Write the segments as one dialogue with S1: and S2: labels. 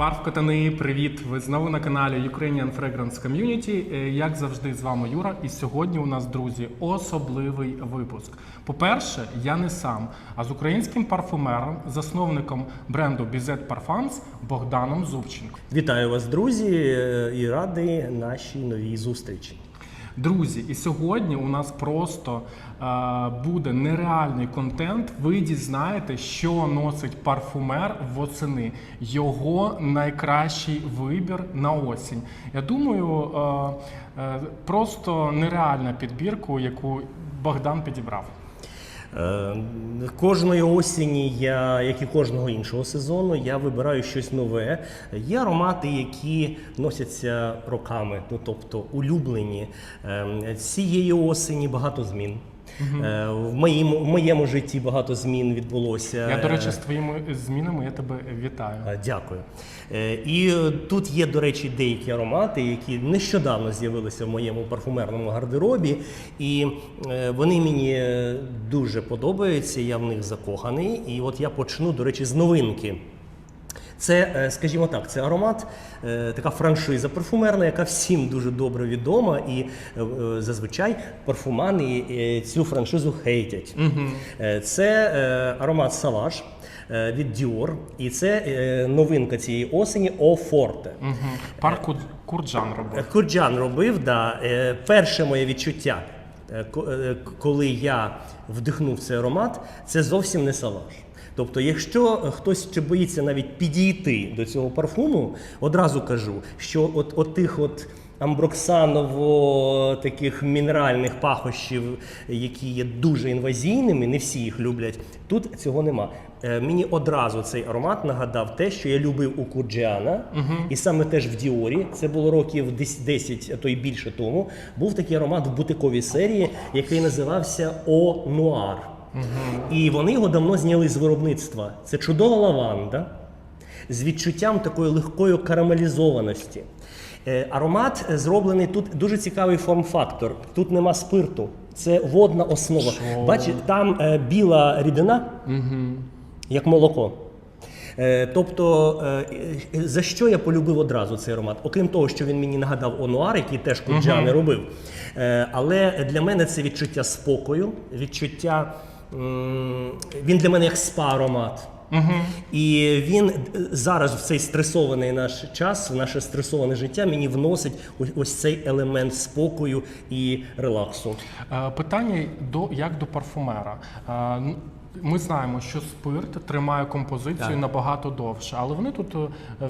S1: Парф Катани, привіт! Ви знову на каналі Ukrainian Fragrance Community. Е, Як завжди, з вами Юра. І сьогодні у нас, друзі, особливий випуск. По-перше, я не сам, а з українським парфумером, засновником бренду Bizet Parfums Богданом Зубченко.
S2: Вітаю вас, друзі, е, і радий нашій новій зустрічі.
S1: Друзі, і сьогодні у нас просто е, буде нереальний контент. Ви дізнаєте, що носить парфумер восени. Його найкращий вибір на осінь. Я думаю, е, е, просто нереальна підбірку, яку Богдан підібрав.
S2: Е, Кожної осені, я, як і кожного іншого сезону, я вибираю щось нове. Є аромати, які носяться роками, ну тобто улюблені. Е, Цієї осені багато змін. Е, В моєму, в моєму житті багато змін відбулося.
S1: Я, до речі, з твоїми змінами я тебе вітаю.
S2: Е, Дякую. Е, І е, тут є, до речі, деякі аромати, які нещодавно з'явилися в моєму парфумерному гардеробі, і е, вони мені е, дуже подобаються. Я в них закоханий. І от я почну, до речі, з новинки. Це, е, скажімо так, це аромат, е, така франшиза парфумерна, яка всім дуже добре відома, і е, зазвичай парфумани цю франшизу хейтять. Е, Це аромат е, від Dior, і це новинка цієї осені О Forte.
S1: Угу. Парк Курджан робив.
S2: Курджан робив, да. Перше моє відчуття, ко- коли я вдихнув цей аромат, це зовсім не салаж. Тобто, якщо хтось ще боїться навіть підійти до цього парфуму, одразу кажу, що от, от тих от амброксаново таких мінеральних пахощів, які є дуже інвазійними, не всі їх люблять. Тут цього нема. Е, Мені одразу цей аромат нагадав те, що я любив у Курджіана, і саме теж в Діорі. Це було років десь 10, а то й більше тому. Був такий аромат в бутиковій серії, який називався О Нуар. І вони його давно зняли з виробництва. Це чудова лаванда з відчуттям такої легкої карамелізованості. Е, Аромат е, зроблений тут дуже цікавий форм-фактор. Тут нема спирту. Це водна основа.
S1: Що?
S2: Бачите, там е, біла рідина, як молоко. Е, Тобто, е, за що я полюбив одразу цей аромат? Окрім того, що він мені нагадав Онуар, який теж Куджани робив. Е, Але для мене це відчуття спокою, відчуття. Він для мене як спа-аромат. І він е, зараз в цей стресований наш час, в наше стресоване життя, мені вносить ось, цей елемент спокою і релаксу.
S1: Е, Питання до як до парфумера. Е, Ми знаємо, що спирт тримає композицію
S2: Так.
S1: набагато довше, але вони тут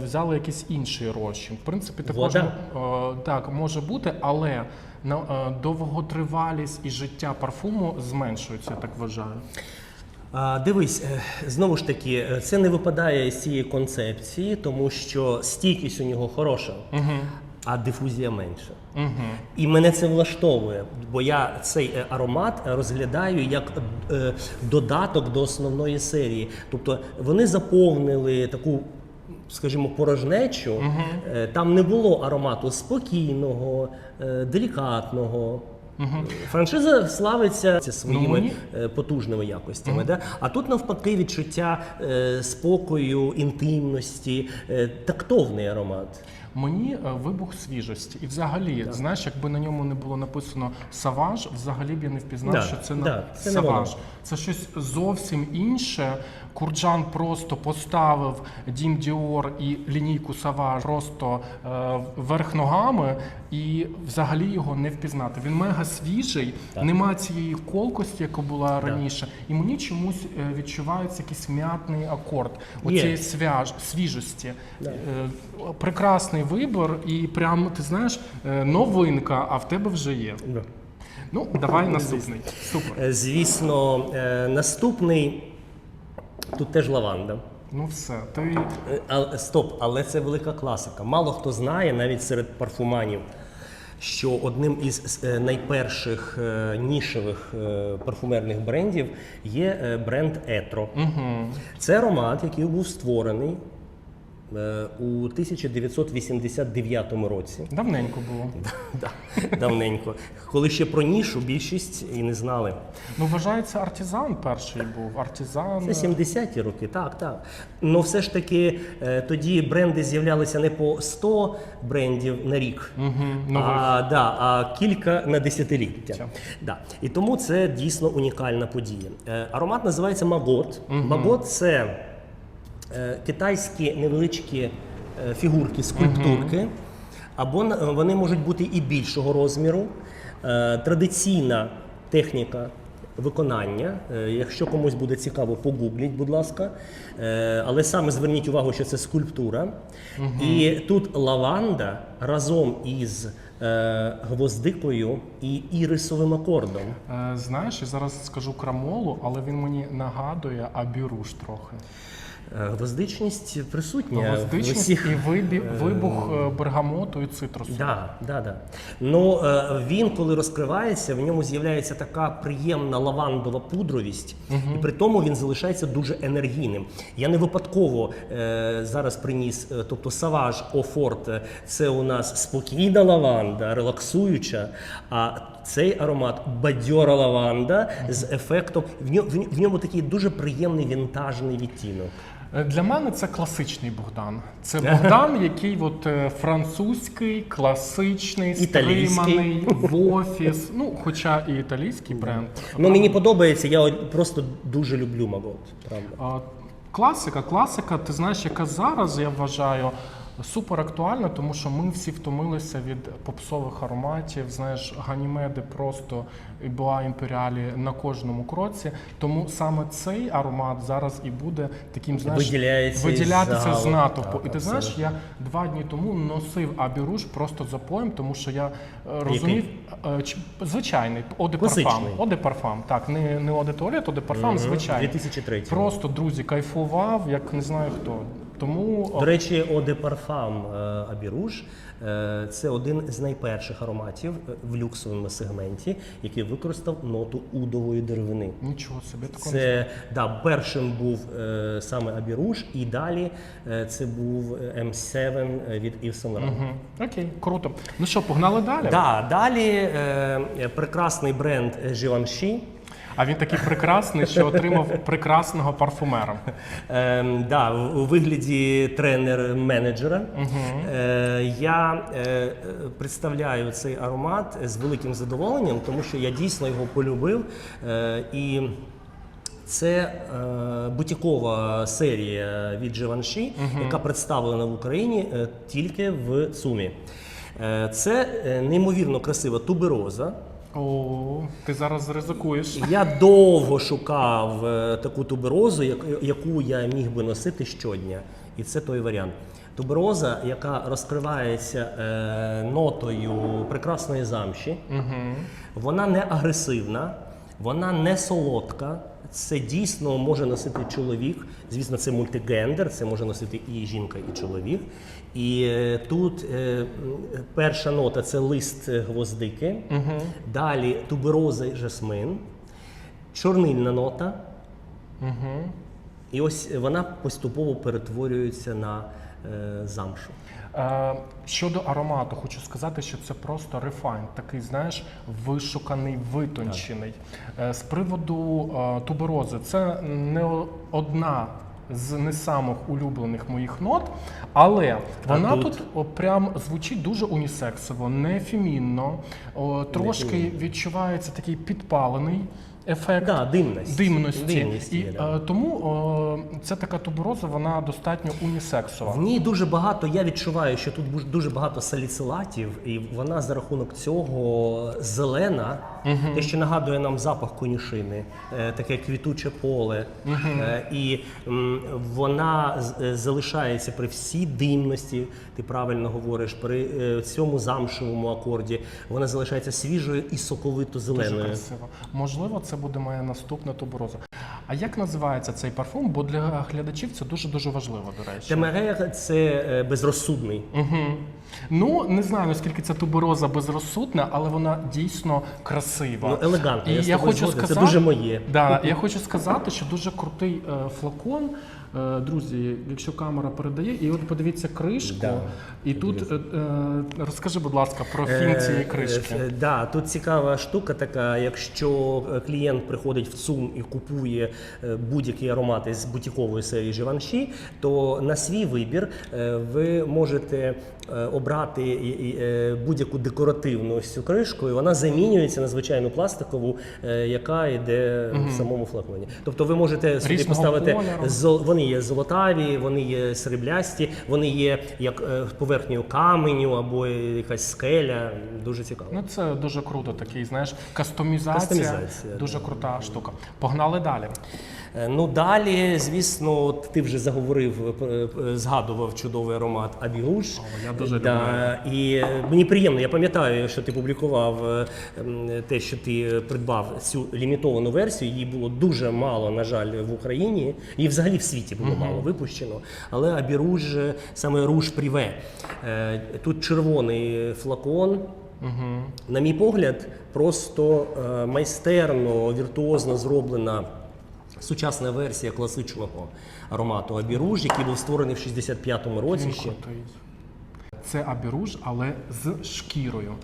S1: взяли якийсь інший розчин. В принципі, також
S2: Вода?
S1: так може бути, але довготривалість і життя парфуму зменшується, я так вважаю.
S2: А, дивись, е, знову ж таки, е, це не випадає з цієї концепції, тому що стійкість у нього хороша, а дифузія менша.
S1: Угу.
S2: І мене це влаштовує, бо я цей е, аромат розглядаю як е, додаток до основної серії. Тобто вони заповнили таку. Скажімо, порожнечу, угу. там не було аромату спокійного, делікатного. делікатного. Франшиза славиться своїми
S1: Ну,
S2: е, потужними якостями. Да? А тут навпаки відчуття е, спокою, інтимності, е, тактовний аромат.
S1: Мені е, вибух свіжості. І взагалі, знаєш, якби на ньому не було написано Саваж, взагалі б я не впізнав,
S2: Да,
S1: що це на
S2: це
S1: Саваж. Це щось зовсім інше. Курджан просто поставив Дім Діор і лінійку Саваж просто е, вверх ногами, і взагалі його не впізнати. Він мега свіжий, нема цієї колкості, яка була раніше. І мені чомусь е, відчувається якийсь м'ятний акорд оцієї
S2: Є.
S1: свяж, свіжості. Е, прекрасний вибір, і прям ти знаєш, е, новинка, а в тебе вже є. Ну, давай наступний. Супер.
S2: Е, Звісно, е, наступний тут теж лаванда.
S1: Ну все, ти
S2: А, стоп, але це велика класика. Мало хто знає, навіть серед парфуманів, що одним із найперших нішевих парфумерних брендів є бренд Етро.
S1: угу.
S2: Це аромат, який був створений у 1989 році.
S1: Давненько було.
S2: Да, давненько. Коли ще про нішу більшість і не знали.
S1: Ну, вважається, артизан перший був. Артизан.
S2: Це 70-ті роки, так, так. Ну все ж таки е, тоді бренди з'являлися не по 100 брендів на рік,
S1: Угу,
S2: а, да, а кілька на десятиліття. Да. І тому це дійсно унікальна подія. Е, Аромат називається Магот. Магот це е, китайські невеличкі е, фігурки, скульптурки, або на- вони можуть бути і більшого розміру. Е, Традиційна техніка виконання. Е, Якщо комусь буде цікаво, погугліть, будь ласка. Е, Але саме зверніть увагу, що це скульптура. І тут лаванда разом із е, гвоздикою і ірисовим акордом.
S1: Е, Знаєш, я зараз скажу крамолу, але він мені нагадує абіруш трохи.
S2: Е, Гвоздичність присутня в усіх
S1: і вибі- вибух е, бергамоту і цитрусу.
S2: Да, да, да. Ну е, він, коли розкривається, в ньому з'являється така приємна лавандова пудровість, і при тому він залишається дуже енергійним. Я не випадково е, зараз приніс, е, тобто Саваж Офорт це у нас спокійна лаванда, релаксуюча. А цей аромат бадьора лаванда з ефектом. В ньому, в ньому такий дуже приємний вінтажний відтінок.
S1: Е, Для мене це класичний Богдан. Це Богдан, який от е, французький, класичний,
S2: Італійський.
S1: стриманий, в офіс. Ну, хоча і італійський бренд.
S2: Ну мені подобається, я просто дуже люблю Магот. Правда.
S1: А, Класика, класика, ти знаєш, яка зараз, я вважаю, супер актуальна, тому що ми всі втомилися від попсових ароматів. Знаєш, ганімеди просто і буа імперіалі на кожному кроці. Тому саме цей аромат зараз і буде таким, знаєш,
S2: Виділяється
S1: виділятися з натовпу. І ти знаєш, я два дні тому носив абіруш просто запоєм, тому що я е, розумів, е, звичайний оде парфам. Оде парфам. Так, не, не оде туалет, оде парфам, звичайний.
S2: 2003.
S1: Просто друзі, кайфував, як не знаю хто. Тому
S2: До речі, de Parfum е, е, це один з найперших ароматів е, в люксовому сегменті, який використав ноту удової деревини.
S1: нічого собі такого. не
S2: Це да, першим був саме Abirouge, і далі це був е, M7 від Laurent.
S1: Мгм. Окей, круто. Ну що, погнали далі?
S2: Да, далі прекрасний бренд Givenchy.
S1: А він такий прекрасний, що отримав прекрасного парфумера.
S2: Ем, да, у вигляді тренер-менеджера. Е, я е, е, представляю цей аромат з великим задоволенням, тому що я дійсно його полюбив. Е, і це е, бутікова серія від Givenchy, яка представлена в Україні е, тільки в ЦУМі. Е, це е, неймовірно красива тубероза.
S1: О, ти зараз ризикуєш.
S2: Я довго шукав е, таку туберозу, як- яку я міг би носити щодня. І це той варіант. Тубероза, яка розкривається е, нотою прекрасної замші, вона не агресивна, вона не солодка. Це дійсно може носити чоловік. Звісно, це мультигендер, це може носити і жінка, і чоловік. І е, тут е, перша нота це лист гвоздики, далі тубероза і жасмин, чорнильна нота. І ось вона поступово перетворюється на е, замшу.
S1: Е, щодо аромату, хочу сказати, що це просто рефайн, такий, знаєш, вишуканий, витончений. Е, з приводу е, туберози, це не одна з не самих улюблених моїх нот, але вона
S2: тут?
S1: тут о, прям звучить дуже унісексово, не фемінно, о, трошки відчувається такий підпалений ефект.
S2: Да, димність.
S1: Димності.
S2: Димність
S1: і
S2: да.
S1: е, тому е, це така тубороза, вона достатньо унісексова.
S2: В ній дуже багато, я відчуваю, що тут дуже багато саліцилатів, і вона за рахунок цього зелена, те, що нагадує нам запах конюшини, е, таке квітуче поле. Е, І вона е, залишається при всій димності, ти правильно говориш, при цьому замшевому акорді. Вона залишається свіжою і соковито
S1: Дуже
S2: зеленою.
S1: красиво. Можливо, це буде моя наступна тубероза. А як називається цей парфум? Бо для глядачів це дуже дуже важливо, до речі.
S2: Темерер це е, безрозсудний.
S1: Угу. Ну не знаю наскільки ця тубороза безрозсудна, але вона дійсно красива.
S2: Ну, елегантно,
S1: І
S2: я
S1: я хочу
S2: сказати, це дуже моє.
S1: Да, я хочу сказати, що дуже крутий е, флакон. Е, друзі, якщо камера передає, і от подивіться кришку,
S2: Да.
S1: і тут е, е, розкажи, будь ласка, про фін цієї кришки.
S2: Е, Да, тут цікава штука така. Якщо клієнт приходить в ЦУМ і купує е, будь-який аромат із бутікової серії Givenchy, то на свій вибір ви можете обрати будь-яку декоративну ось цю кришку, і вона замінюється на звичайну пластикову, яка йде в самому флаконі. Тобто ви можете собі
S1: Різного
S2: поставити
S1: кольору.
S2: Вони є золотаві, вони є сріблясті, вони є як е, поверхнею каменю або якась скеля. Дуже цікаво.
S1: Ну це дуже круто, такий, знаєш, кастомізація,
S2: Кастомізація,
S1: дуже
S2: да.
S1: крута штука. Погнали далі.
S2: Е, Ну далі, звісно, от ти вже заговорив, е, е, згадував чудовий аромат Абігуш.
S1: О, я дуже
S2: да, І е, мені приємно, я пам'ятаю, що ти публікував те, що ти придбав цю лімітовану версію. Її було дуже мало, на жаль, в Україні. Її взагалі в світі було мало випущено. Але Абіруж, саме руж Пріве. Тут червоний флакон. На мій погляд, просто майстерно, віртуозно зроблена сучасна версія класичного аромату Абіруж, який був створений в 65-му році ще.
S1: Це абіруж, але з шкірою.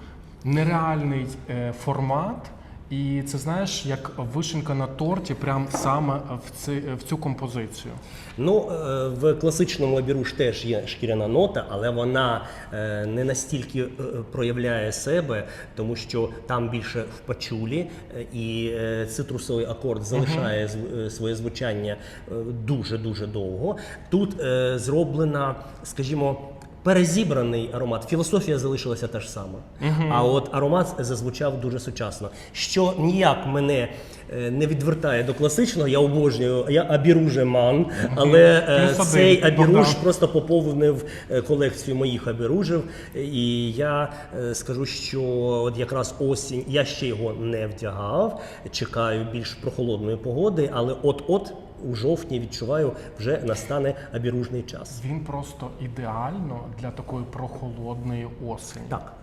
S1: Нереальний е, формат. І це знаєш, як вишенка на торті, прям саме в, ці, в цю композицію.
S2: Ну, е, в класичному Абіруж теж є шкіряна нота, але вона е, не настільки е, проявляє себе, тому що там більше в пачулі, і цитрусовий акорд залишає е, своє звучання е, дуже-дуже довго. Тут зроблена, скажімо, Перезібраний аромат. Філософія залишилася та ж сама. А от аромат зазвучав дуже сучасно. Що ніяк мене е, не відвертає до класичного, я обожнюю, я абіружеман, але е,
S1: Плюс один,
S2: цей абіруж
S1: Богдан.
S2: просто поповнив е, колекцію моїх абіружів. І я скажу, що от якраз осінь я ще його не вдягав. Чекаю більш прохолодної погоди, але от-от у жовтні відчуваю, вже настане абіружний час.
S1: Він просто ідеально для такої прохолодної осені.
S2: Так.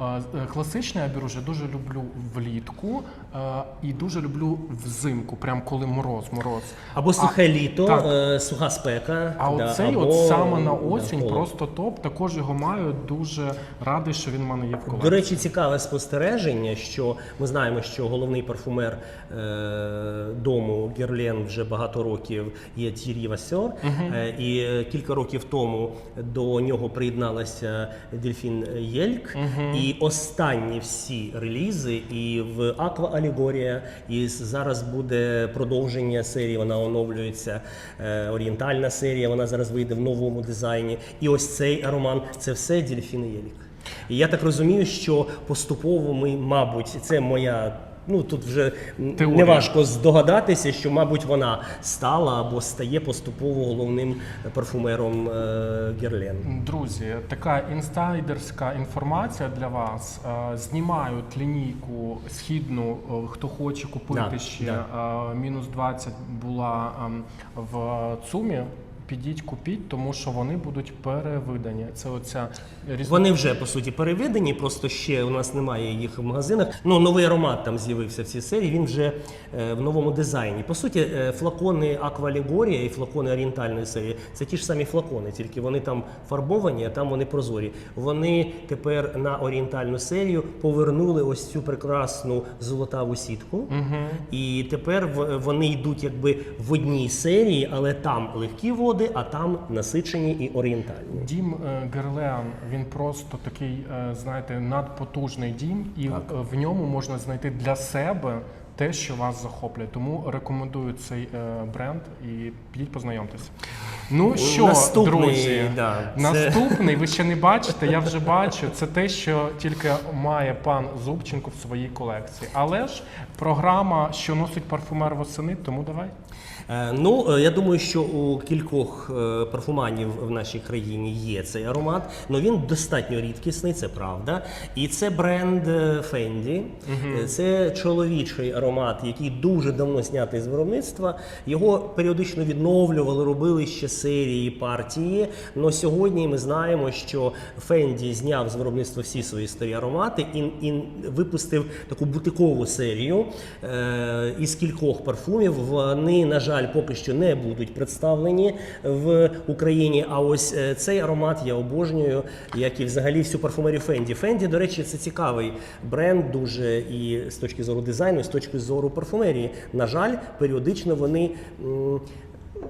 S1: Е, е, Класичний абіруж я дуже люблю влітку е, і дуже люблю взимку, прям коли мороз, мороз.
S2: Або сухе літо,
S1: так.
S2: суха спека.
S1: А
S2: да,
S1: оцей
S2: або,
S1: от саме на осінь
S2: холод.
S1: просто топ. Також його маю. Дуже радий, що він в мене є в колекції.
S2: До речі, цікаве спостереження, що ми знаємо, що головний парфумер е, дому Герлен вже багато років є Тірі Васьор. Е, і кілька років тому до нього приєдналася Дельфін Єльк. І останні всі релізи, і в Аква Алегорія, і зараз буде продовження серії. Вона оновлюється. Е, орієнтальна серія. Вона зараз вийде в новому дизайні. І ось цей роман це все Дільфіни Єлік. І я так розумію, що поступово ми, мабуть, це моя. Ну тут вже
S1: Теорія.
S2: неважко здогадатися, що, мабуть, вона стала або стає поступово головним парфумером е, Герлен.
S1: Друзі, така інсайдерська інформація для вас. Е, Знімають лінійку східну, е, хто хоче купити
S2: Да,
S1: ще
S2: да.
S1: мінус 20 була ем, в ЦУМі. Підіть, купіть, тому що вони будуть перевидані. Це оця різниця.
S2: Вони вже по суті переведені, просто ще у нас немає їх в магазинах. Ну новий аромат там з'явився в цій серії. Він вже е, в новому дизайні. По суті, е, флакони Аквалігорія і флакони орієнтальної серії це ті ж самі флакони, тільки вони там фарбовані, а там вони прозорі. Вони тепер на орієнтальну серію повернули ось цю прекрасну золотаву сітку. І тепер вони йдуть якби в одній серії, але там легкі води, а там насичені і орієнтальні.
S1: Дім е, Герлеан він просто такий, е, знаєте, надпотужний дім, і
S2: Так.
S1: е, в ньому можна знайти для себе те, що вас захоплює. Тому рекомендую цей е, бренд і підіть познайомтесь. Ну що,
S2: Наступний,
S1: друзі,
S2: да, це-
S1: наступний, ви ще не бачите, я вже бачу. Це те, що тільки має пан Зубченко в своїй колекції. Але ж програма, що носить парфумер восени, тому давай.
S2: Е, Ну, е, я думаю, що у кількох е, парфуманів в нашій країні є цей аромат, але він достатньо рідкісний, це правда. І це бренд Fendi. Це чоловічий аромат, який дуже давно знятий з виробництва. Його періодично відновлювали, робили ще серії партії. Але сьогодні ми знаємо, що Fendi зняв з виробництва всі свої старі аромати і, і випустив таку бутикову серію е, із кількох парфумів. Вони, на жаль, поки що не будуть представлені в Україні. А ось е, цей аромат я обожнюю, як і взагалі всю парфумерію Fendi. Fendi, до речі, це цікавий бренд, дуже і з точки зору дизайну, і з точки зору парфумерії. На жаль, періодично вони.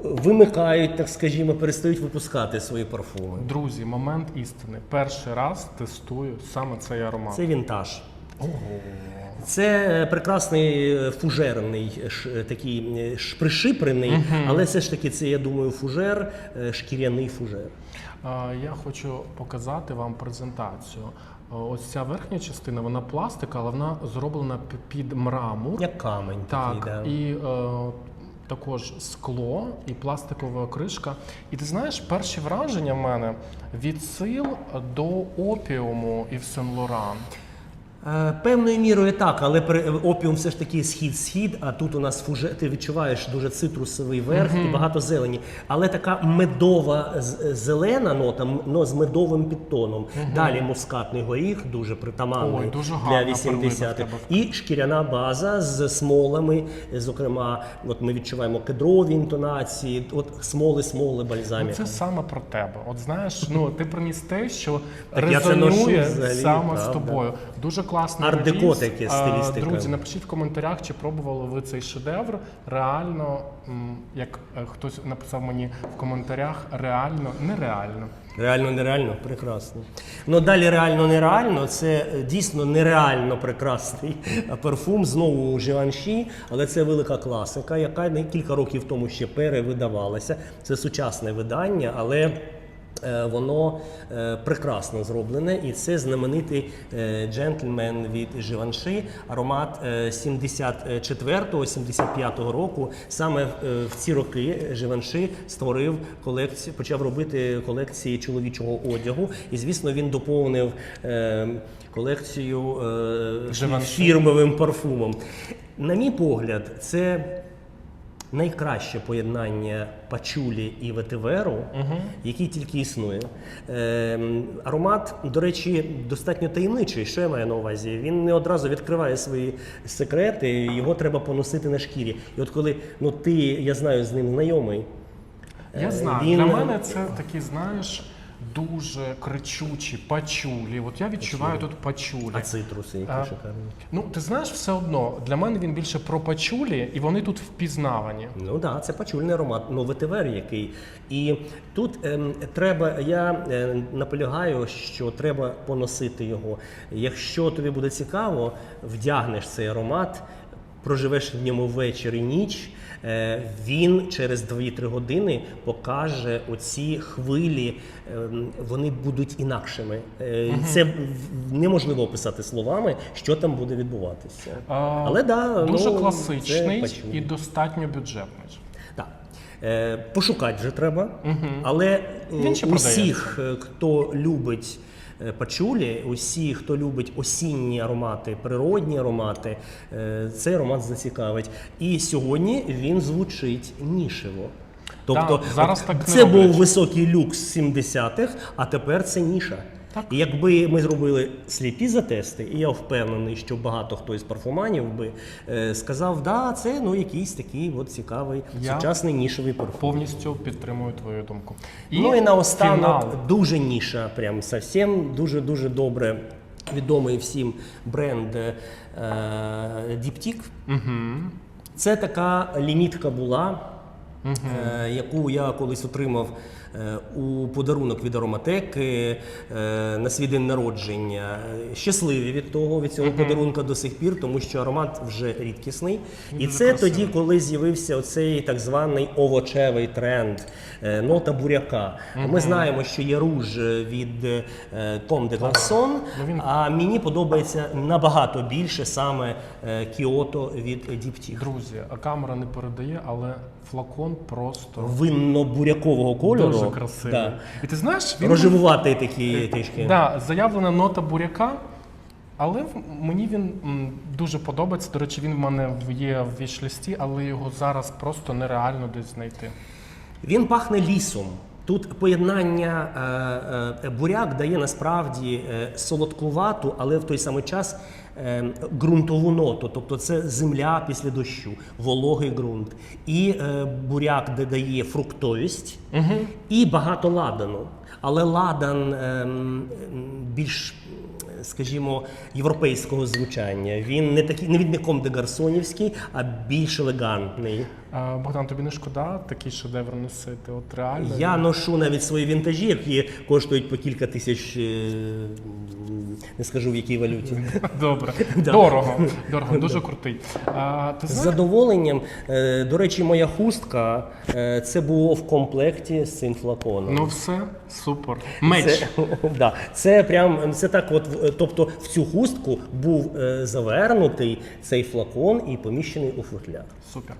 S2: Вимикають, так скажімо, перестають випускати свої парфуми.
S1: Друзі, момент істини. Перший раз тестую саме цей аромат.
S2: Це вінтаж.
S1: Ого.
S2: Це е, прекрасний е, фужерний, ш- е, такий ш- пришипрений, але все ж таки це, я думаю, фужер, шкіряний фужер.
S1: Я хочу показати вам презентацію. Ось ця верхня частина, вона пластика, але вона зроблена під мрамор.
S2: Як камень
S1: Так,
S2: такий, да.
S1: і е, також скло і пластикова кришка. І ти знаєш, перші враження в мене відсил до опіуму і в Сен Лоран.
S2: Е, Певною мірою так, але опіум все ж таки схід-схід, а тут у нас фуже, ти відчуваєш дуже цитрусовий верх і багато зелені. Але така медова зелена нота, но з медовим підтоном. Далі мускатний горіх, дуже притаманний
S1: Ой, дуже
S2: для 80-х. І шкіряна база з смолами. Зокрема, от ми відчуваємо кедрові інтонації, от смоли, смоли,
S1: Ну, це саме про тебе. От знаєш, ну ти приніс те, що резонує саме з тобою. Дуже класний
S2: Арт-деко
S1: реліз.
S2: таке, стилістика.
S1: Друзі, напишіть в коментарях, чи пробували ви цей шедевр. Реально, м, як е, хтось написав мені в коментарях, реально, нереально.
S2: Реально нереально прекрасно. Ну далі реально нереально. Це е, дійсно нереально прекрасний парфум. Знову у Живанші, але це велика класика, яка не кілька років тому ще перевидавалася. Це сучасне видання, але. Е, Воно е, прекрасно зроблене, і це знаменитий е, джентльмен від Живанши, аромат е, 74-75 року. Саме в ці роки Живанши створив колекцію, почав робити колекції чоловічого одягу. І звісно, він доповнив колекцію
S1: Givenchy.
S2: фірмовим парфумом. На мій погляд, це найкраще поєднання пачулі і ветиверу, який тільки існує. Е, аромат, до речі, достатньо таємничий. Що я маю на увазі? Він не одразу відкриває свої секрети, його треба поносити на шкірі. І от коли ну ти, я знаю, з ним знайомий.
S1: Я
S2: Е,
S1: знаю,
S2: він-
S1: для мене це такий, знаєш, дуже кричучі пачулі. От я відчуваю тут пачулі.
S2: А цитруси, які
S1: А,
S2: шикарні.
S1: Ну, ти знаєш, все одно для мене він більше про пачулі, і вони тут впізнавані.
S2: Ну так, да, це пачульний аромат, ну ветивер який. І тут ем, треба, я е, наполягаю, що треба поносити його. Якщо тобі буде цікаво, вдягнеш цей аромат, проживеш в ньому вечір і ніч. е, Він через 2-3 години покаже оці хвилі, ем, вони будуть інакшими. Е, Це неможливо описати словами, що там буде відбуватися.
S1: А,
S2: Але да,
S1: дуже
S2: ну,
S1: класичний
S2: це
S1: і достатньо бюджетний.
S2: Так. Е, пошукати вже треба, але
S1: Він
S2: усіх, хто любить пачулі, усі, хто любить осінні аромати, природні аромати, е, цей аромат зацікавить. І сьогодні він звучить нішево. Тобто
S1: Так, зараз
S2: так
S1: так не
S2: це був високий люкс 70-х, а тепер це ніша.
S1: Так.
S2: І якби ми зробили сліпі затести, і я впевнений, що багато хто із парфуманів би е, сказав, да, це ну якийсь такий от цікавий
S1: Я
S2: сучасний нішовий парфум.
S1: Повністю підтримую твою думку.
S2: ну і наостанок
S1: фінал.
S2: дуже ніша, прям совсем дуже дуже добре відомий всім бренд е, Діптік.
S1: Угу.
S2: Це така лімітка була. е, яку я колись отримав у подарунок від ароматеки е, на свій день народження. Е, Щасливі від того, від цього подарунка до сих пір, тому що аромат вже рідкісний. І це тоді, коли з'явився оцей так званий овочевий тренд, е, нота буряка. Ми знаємо, що є руж від е, Garçon,
S1: Ну, він-
S2: а мені подобається набагато більше саме е, Кіото від Діптіх.
S1: Друзі, камера не передає, але флакон просто
S2: Винно-бурякового кольору.
S1: Дуже красивий.
S2: Да.
S1: І ти знаєш, він
S2: Рожевуватий такий трішки.
S1: Да, заявлена нота буряка, але мені він м, дуже подобається. До речі, він в мене є в вішлісті, але його зараз просто нереально десь знайти.
S2: Він пахне лісом. Тут поєднання е, е, буряк дає насправді е, солодкувату, але в той самий час ґрунтову ноту. Тобто це земля після дощу, вологий ґрунт. І буряк додає фруктовість і багато ладану. Але ладан ем, більш, скажімо, європейського звучання. Він не такий, не відміком де гарсонівський, а більш елегантний.
S1: А, Богдан, тобі не шкода такий шедевр носити? От реально.
S2: Я ношу навіть свої вінтажі, які коштують по кілька тисяч, е, не скажу в якій валюті.
S1: Добре.
S2: Да.
S1: Дорого. Дорого, дуже крутий. А, ти
S2: З
S1: знаєш,
S2: задоволенням. Е, До речі, моя хустка е, це було в комплекті з цим флаконом.
S1: ну все, супер. Меч.
S2: Це, да, це прям це так, от в- тобто в цю хустку був е, завернутий цей флакон і поміщений у футляр.
S1: Супер.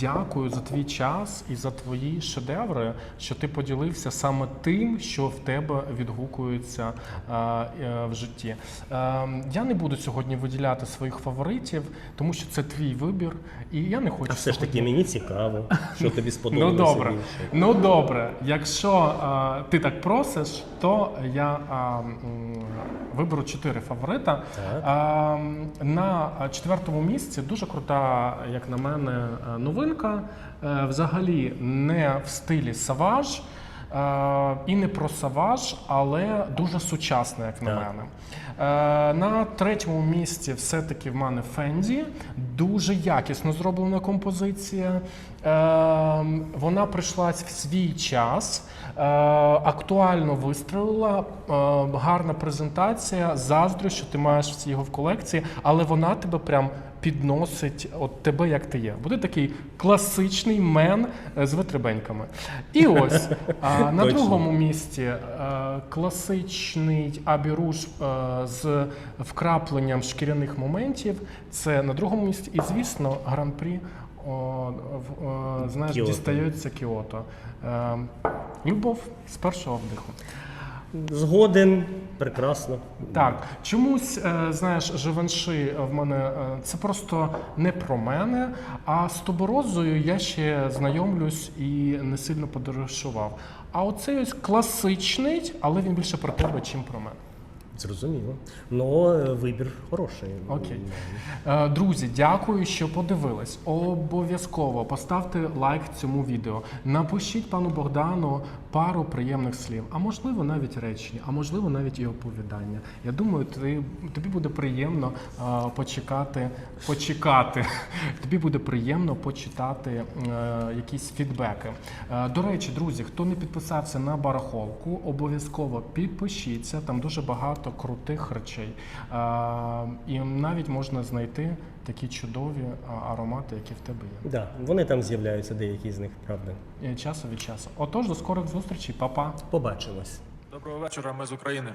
S1: Дякую за твій час і за твої шедеври, що ти поділився саме тим, що в тебе відгукується е, в житті. Я не буду сьогодні виділяти своїх фаворитів, тому що це твій вибір, і я не хочу
S2: А все ж таки мені цікаво, що тобі
S1: Ну
S2: сподобалося
S1: добре,
S2: більше.
S1: ну добре. Якщо ти так просиш, то я виберу чотири фаворита.
S2: Так.
S1: На четвертому місці дуже крута, як на мене, е, новинка. Е, Взагалі не в стилі саваж. е, І не про саваж, але дуже сучасна, як на мене. На третьому місці все-таки в мене Фенді. Дуже якісно зроблена композиція. Е, Вона прийшлась в свій час, е, актуально вистрілила, е, гарна презентація. Заздрю, що ти маєш всі його в колекції, але вона тебе прям підносить от тебе, як ти є. Буде такий класичний мен е, з витребеньками. І ось на другому місці класичний абіруш з вкрапленням шкіряних моментів. Це на другому місці. І звісно, гран-прі. О, в- о, знаєш,
S2: Кіото.
S1: дістається Кіото. Е, любов з першого вдиху.
S2: Згоден, прекрасно.
S1: Так, чомусь, е, знаєш, живанши в мене е, це просто не про мене. А з туберозою я ще знайомлюсь і не сильно подорожував. А оцей ось класичний, але він більше про тебе, чим про мене.
S2: Зрозуміло. Ну, е, вибір хороший.
S1: Окей. Е, Друзі, дякую, що подивились. Обов'язково поставте лайк цьому відео. Напишіть пану Богдану пару приємних слів, а можливо навіть речення, а можливо навіть і оповідання. Я думаю, ти, тобі буде приємно е, почекати, почекати. Тобі буде приємно почитати е, якісь фідбеки. Е, до речі, друзі, хто не підписався на барахолку, обов'язково підпишіться. Там дуже багато крутих речей. Е, і навіть можна знайти такі чудові аромати, які в тебе є.
S2: Да, вони там з'являються, деякі з них, правда.
S1: Е, Часу від часу. Отож, до скорих зустрічей, Па-па.
S2: Побачимось.
S3: Доброго вечора, ми з України.